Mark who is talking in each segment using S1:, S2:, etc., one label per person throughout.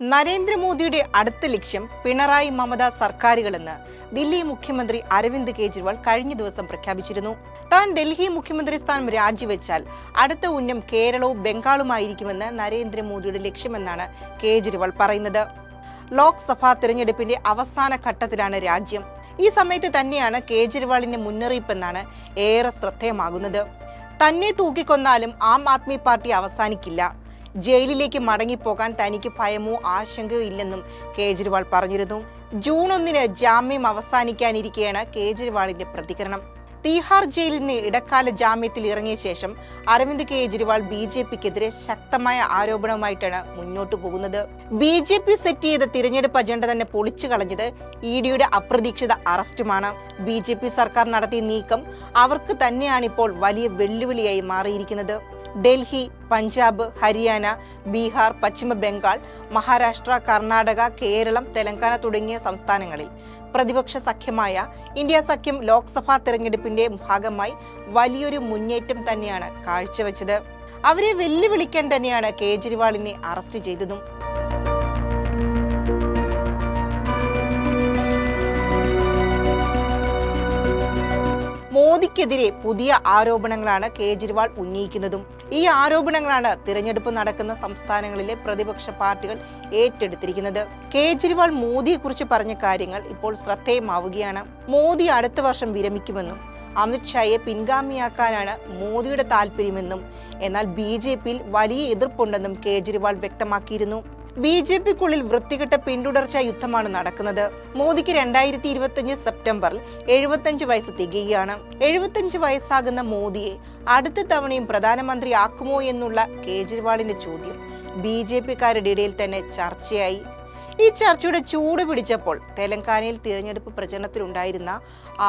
S1: നരേന്ദ്രമോദിയുടെ അടുത്ത ലക്ഷ്യം പിണറായി മമത സർക്കാരുകളെന്ന് ദില്ലി മുഖ്യമന്ത്രി അരവിന്ദ് കെജ്രിവാൾ കഴിഞ്ഞ ദിവസം പ്രഖ്യാപിച്ചിരുന്നു. താൻ ഡൽഹി മുഖ്യമന്ത്രി സ്ഥാനം രാജിവെച്ചാൽ അടുത്ത ഉന്നം കേരളവും ബംഗാളുമായിരിക്കുമെന്ന് നരേന്ദ്രമോദിയുടെ ലക്ഷ്യമെന്നാണ് കേജ്രിവാൾ പറയുന്നത്. ലോക്സഭാ തിരഞ്ഞെടുപ്പിന്റെ അവസാന ഘട്ടത്തിലാണ് രാജ്യം. ഈ സമയത്ത് തന്നെയാണ് കേജ്രിവാളിന്റെ മുന്നറിയിപ്പെന്നാണ് ഏറെ ശ്രദ്ധേയമാകുന്നത്. തന്നെ തൂക്കിക്കൊന്നാലും ആം ആദ്മി പാർട്ടി അവസാനിക്കില്ല. ജയിലിലേക്ക് മടങ്ങിപ്പോകാൻ തനിക്ക് ഭയമോ ആശങ്കയോ ഇല്ലെന്നും കേജ്രിവാൾ പറഞ്ഞിരുന്നു. ജൂൺ ഒന്നിന് ജാമ്യം അവസാനിക്കാനിരിക്കെയാണ് കേജ്രിവാളിന്റെ പ്രതികരണം. തീഹാർ ജയിലിൽ നിന്ന് ഇടക്കാല ജാമ്യത്തിൽ ഇറങ്ങിയ ശേഷം അരവിന്ദ് കേജ്രിവാൾ ബി ജെ പിക്കെതിരെ ശക്തമായ ആരോപണവുമായിട്ടാണ് മുന്നോട്ടു പോകുന്നത്. ബി ജെ പി സെറ്റ് ചെയ്ത തിരഞ്ഞെടുപ്പ് അജണ്ട തന്നെ പൊളിച്ചു കളഞ്ഞത് ഇ ഡിയുടെ അപ്രതീക്ഷിത അറസ്റ്റുമാണ്. ബി ജെ പി സർക്കാർ നടത്തിയ നീക്കം അവർക്ക് തന്നെയാണ് ഇപ്പോൾ വലിയ വെല്ലുവിളിയായി മാറിയിരിക്കുന്നത്. ഡൽഹി പഞ്ചാബ് ഹരിയാന ബീഹാർ പശ്ചിമ ബംഗാൾ മഹാരാഷ്ട്ര കർണാടക കേരളം തെലങ്കാന തുടങ്ങിയ സംസ്ഥാനങ്ങളിൽ പ്രതിപക്ഷ സഖ്യമായ ഇന്ത്യ സഖ്യം ലോക്സഭാ തെരഞ്ഞെടുപ്പിന്റെ ഭാഗമായി വലിയൊരു മുന്നേറ്റം തന്നെയാണ് കാഴ്ചവെച്ചത്. അവരെ വെല്ലുവിളിക്കാൻ തന്നെയാണ് കേജ്രിവാളിനെ അറസ്റ്റ് ചെയ്തതും. മോദിക്കെതിരെ പുതിയ ആരോപണങ്ങളാണ് കേജ്രിവാൾ ഉന്നയിക്കുന്നതും. ഈ ആരോപണങ്ങളാണ് തിരഞ്ഞെടുപ്പ് നടക്കുന്ന സംസ്ഥാനങ്ങളിലെ പ്രതിപക്ഷ പാർട്ടികൾ ഏറ്റെടുത്തിരിക്കുന്നത്. കേജ്രിവാൾ മോദിയെക്കുറിച്ച് പറഞ്ഞ കാര്യങ്ങൾ ഇപ്പോൾ ശ്രദ്ധേയമാവുകയാണ്. മോദി അടുത്ത വർഷം വിരമിക്കുമെന്നും അമിത്ഷായെ പിൻഗാമിയാക്കാനാണ് മോദിയുടെ താല്പര്യമെന്നും എന്നാൽ ബി ജെ പിയിൽ വലിയ എതിർപ്പുണ്ടെന്നും കേജ്രിവാൾ വ്യക്തമാക്കിയിരുന്നു. ബി ജെ പിക്കുള്ളിൽ വൃത്തികെട്ട പിന്തുടർച്ച യുദ്ധമാണ് നടക്കുന്നത്. മോദിക്ക് രണ്ടായിരത്തി ഇരുപത്തിയഞ്ച് സെപ്റ്റംബറിൽ എഴുപത്തഞ്ച് വയസ്സ് തികയുകയാണ്. എഴുപത്തഞ്ച് വയസ്സാകുന്ന മോദിയെ അടുത്ത തവണയും പ്രധാനമന്ത്രി ആക്കുമോ എന്നുള്ള കേജ്രിവാളിന്റെ ചോദ്യം ബി ജെ പിക്കാരുടെ ഇടയിൽ തന്നെ ചർച്ചയായി. ഈ ചർച്ചയുടെ ചൂട് പിടിച്ചപ്പോൾ തെലങ്കാനയിൽ തിരഞ്ഞെടുപ്പ് പ്രചരണത്തിലുണ്ടായിരുന്ന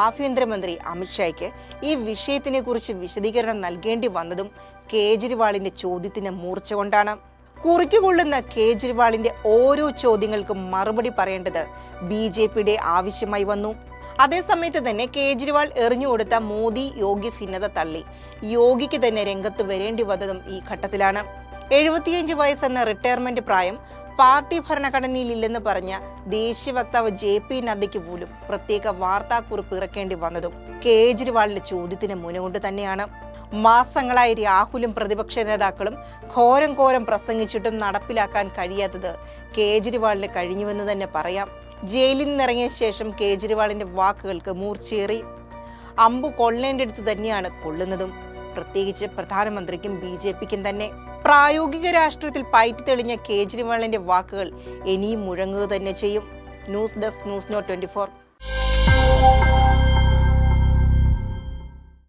S1: ആഭ്യന്തരമന്ത്രി അമിത്ഷായ്ക്ക് ഈ വിഷയത്തിനെ കുറിച്ച് വിശദീകരണം നൽകേണ്ടി വന്നതും കേജ്രിവാളിന്റെ ചോദ്യത്തിന് മൂർച്ച കൊണ്ടാണ്. കുറിക്കുകൊള്ളുന്ന കേജ്രിവാളിന്റെ ഓരോ ചോദ്യങ്ങൾക്കും മറുപടി പറയേണ്ടത് ബി ജെ പിയുടെ ആവശ്യമായി വന്നു. അതേസമയത്ത് തന്നെ കേജ്രിവാൾ എറിഞ്ഞുകൊടുത്ത മോദി യോഗി ഭിന്നത തള്ളി. യോഗിക്ക് തന്നെ രംഗത്ത് വരേണ്ടി വന്നതും ഈ ഘട്ടത്തിലാണ്. എഴുപത്തിയഞ്ച് വയസ്സെന്ന റിട്ടയർമെന്റ് പ്രായം പാർട്ടി ഭരണഘടനയിൽ ഇല്ലെന്ന് പറഞ്ഞ ദേശീയ വക്താവ് ജെ പി നദ്ദയ്ക്ക് പോലും പ്രത്യേക വാർത്താക്കുറിപ്പ് ഇറക്കേണ്ടി വന്നതും കേജ്രിവാളിന്റെ ചോദ്യത്തിന് മുനുകൊണ്ട് തന്നെയാണ്. മാസങ്ങളായി രാഹുലും പ്രതിപക്ഷ നേതാക്കളും ഘോരം ഘോരം പ്രസംഗിച്ചിട്ടും നടപ്പിലാക്കാൻ കഴിയാത്തത് കേജ്രിവാളിന് കഴിഞ്ഞുവെന്ന് തന്നെ പറയാം. ജയിലിൽ നിന്നിറങ്ങിയ ശേഷം കേജ്രിവാളിന്റെ വാക്കുകൾക്ക് മൂർച്ചയേറി. അമ്പു കൊള്ളേണ്ടടുത്ത് തന്നെയാണ് കൊള്ളുന്നതും. പ്രത്യേകിച്ച് പ്രധാനമന്ത്രിക്കും ബി ജെ പിക്കും തന്നെ. പ്രായോഗിക രാഷ്ട്രീയത്തിൽ പയറ്റി തെളിഞ്ഞ കേജ്രിവാളിന്റെ വാക്കുകൾ ഇനിയും മുഴങ്ങുക തന്നെ ചെയ്യും. News desk news note twenty